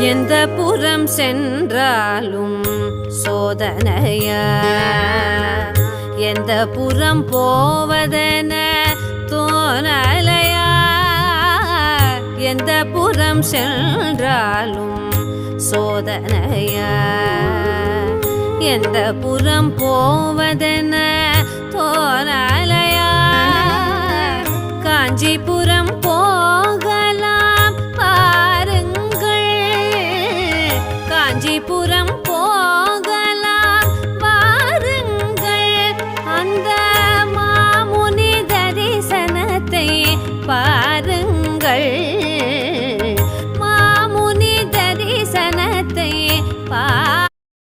எந்த புறம் சென்றாலும் சோதனைய? எந்த புறம் போவதென தோணலையா? எந்த புறம் சென்றாலும் சோதனைய? எந்த புறம் போவதென தோணலையா? காஞ்சிபுரம் போ காஞ்சிபுரம் போகலாம். பாருங்கள் அந்த மாமுனி தரிசனத்தை பாருங்கள். மாமுனி தரிசனத்தை